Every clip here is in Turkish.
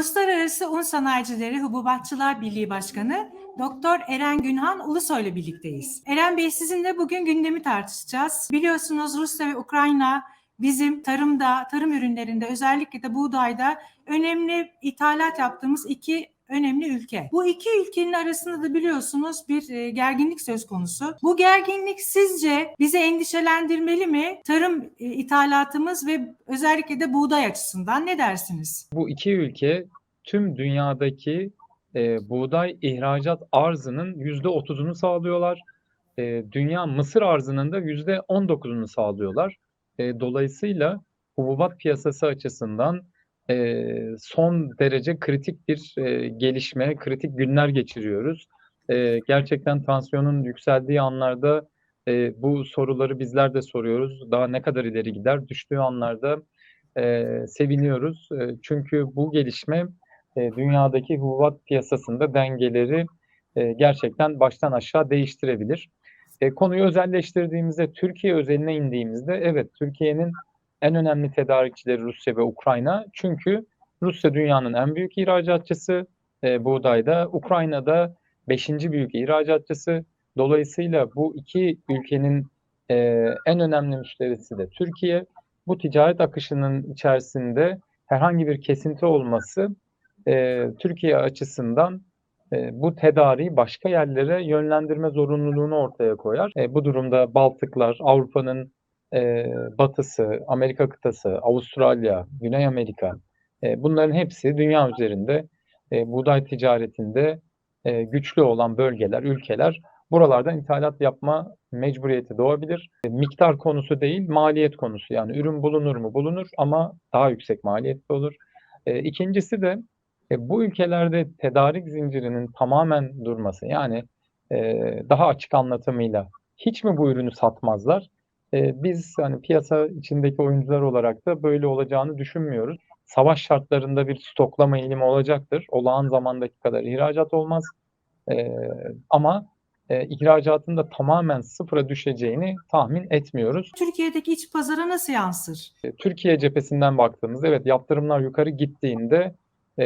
Uluslararası Un Sanayicileri Hububatçılar Birliği Başkanı Doktor Eren Günhan Ulusoy ile birlikteyiz. Eren Bey sizinle bugün gündemi tartışacağız. Biliyorsunuz Rusya ve Ukrayna bizim tarımda, tarım ürünlerinde özellikle de buğdayda önemli ithalat yaptığımız iki önemli ülke. Bu iki ülkenin arasında da biliyorsunuz bir e, gerginlik söz konusu. Bu gerginlik sizce bizi endişelendirmeli mi? Tarım e, ithalatımız ve özellikle de buğday açısından ne dersiniz? Bu iki ülke tüm dünyadaki e, buğday ihracat arzının yüzde otuzunu sağlıyorlar. E, dünya mısır arzının da yüzde on dokuzunu sağlıyorlar. E, dolayısıyla hububat piyasası açısından e, son derece kritik bir e, gelişme, kritik günler geçiriyoruz. E, gerçekten tansiyonun yükseldiği anlarda e, bu soruları bizler de soruyoruz. Daha ne kadar ileri gider? Düştüğü anlarda e, seviniyoruz. E, çünkü bu gelişme e, dünyadaki hububat piyasasında dengeleri e, gerçekten baştan aşağı değiştirebilir. E, konuyu özelleştirdiğimizde, Türkiye özeline indiğimizde, evet Türkiye'nin en önemli tedarikçileri Rusya ve Ukrayna. Çünkü Rusya dünyanın en büyük ihracatçısı e, buğdayda, Ukrayna'da beşinci büyük ihracatçısı. Dolayısıyla bu iki ülkenin e, en önemli müşterisi de Türkiye. Bu ticaret akışının içerisinde herhangi bir kesinti olması e, Türkiye açısından e, bu tedariği başka yerlere yönlendirme zorunluluğunu ortaya koyar. E, bu durumda Baltıklar, Avrupa'nın e, batısı, Amerika kıtası, Avustralya, Güney Amerika e, bunların hepsi dünya üzerinde e, buğday ticaretinde e, güçlü olan bölgeler, ülkeler buralardan ithalat yapma mecburiyeti doğabilir. E, miktar konusu değil, maliyet konusu. Yani ürün bulunur mu? Bulunur ama daha yüksek maliyetli olur. E, ikincisi de e, bu ülkelerde tedarik zincirinin tamamen durması. Yani e, daha açık anlatımıyla hiç mi bu ürünü satmazlar? E, biz hani piyasa içindeki oyuncular olarak da böyle olacağını düşünmüyoruz. Savaş şartlarında bir stoklama eğilimi olacaktır. Olağan zamandaki kadar ihracat olmaz. E, ama e, ihracatın da tamamen sıfıra düşeceğini tahmin etmiyoruz. Türkiye'deki iç pazara nasıl yansır? E, Türkiye cephesinden baktığımızda evet yaptırımlar yukarı gittiğinde e,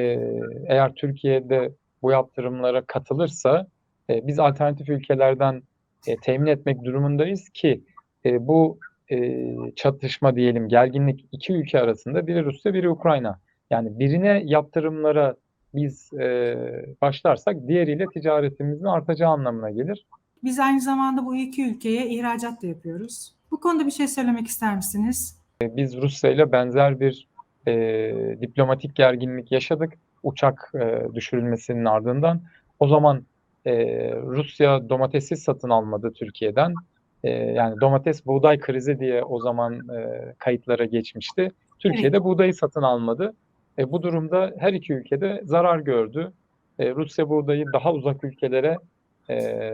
eğer Türkiye'de bu yaptırımlara katılırsa e, biz alternatif ülkelerden e, temin etmek durumundayız ki e, bu e, çatışma diyelim gerginlik iki ülke arasında biri Rusya biri Ukrayna. Yani birine yaptırımlara biz e, başlarsak diğeriyle ticaretimizin artacağı anlamına gelir. Biz aynı zamanda bu iki ülkeye ihracat da yapıyoruz. Bu konuda bir şey söylemek ister misiniz? E, Biz Rusya ile benzer bir e, diplomatik gerginlik yaşadık uçak e, düşürülmesinin ardından. O zaman e, Rusya domatesi satın almadı Türkiye'den. E, yani domates buğday krizi diye o zaman e, kayıtlara geçmişti. Türkiye'de buğdayı satın almadı. E, bu durumda her iki ülkede zarar gördü. E, Rusya buğdayı daha uzak ülkelere e,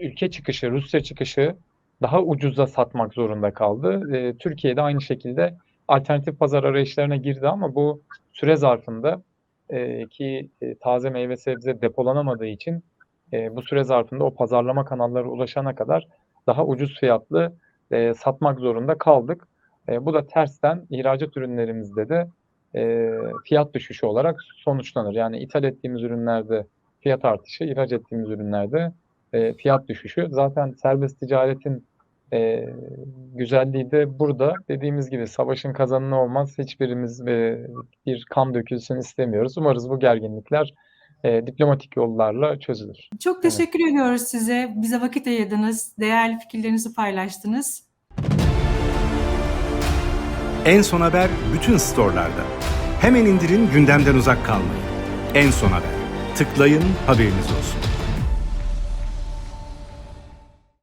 ülke çıkışı, Rusya çıkışı daha ucuza satmak zorunda kaldı. E, Türkiye'de aynı şekilde alternatif pazar arayışlarına girdi ama bu süre zarfında e, ki e, taze meyve sebze depolanamadığı için e, bu süre zarfında o pazarlama kanalları ulaşana kadar daha ucuz fiyatlı e, satmak zorunda kaldık. E, bu da tersten ihracat ürünlerimizde de e, fiyat düşüşü olarak sonuçlanır. Yani ithal ettiğimiz ürünlerde fiyat artışı, ihraç ettiğimiz ürünlerde e, fiyat düşüşü. Zaten serbest ticaretin e, güzelliği de burada. Dediğimiz gibi savaşın kazanını olmaz. Hiçbirimiz e, bir kan dökülsün istemiyoruz. Umarız bu gerginlikler e, diplomatik yollarla çözülür. Çok teşekkür ediyoruz size. Bize vakit ayırdınız. Değerli fikirlerinizi paylaştınız. En Son Haber bütün storelarda. Hemen indirin gündemden uzak kalmayın. En Son Haber. Tıklayın haberiniz olsun.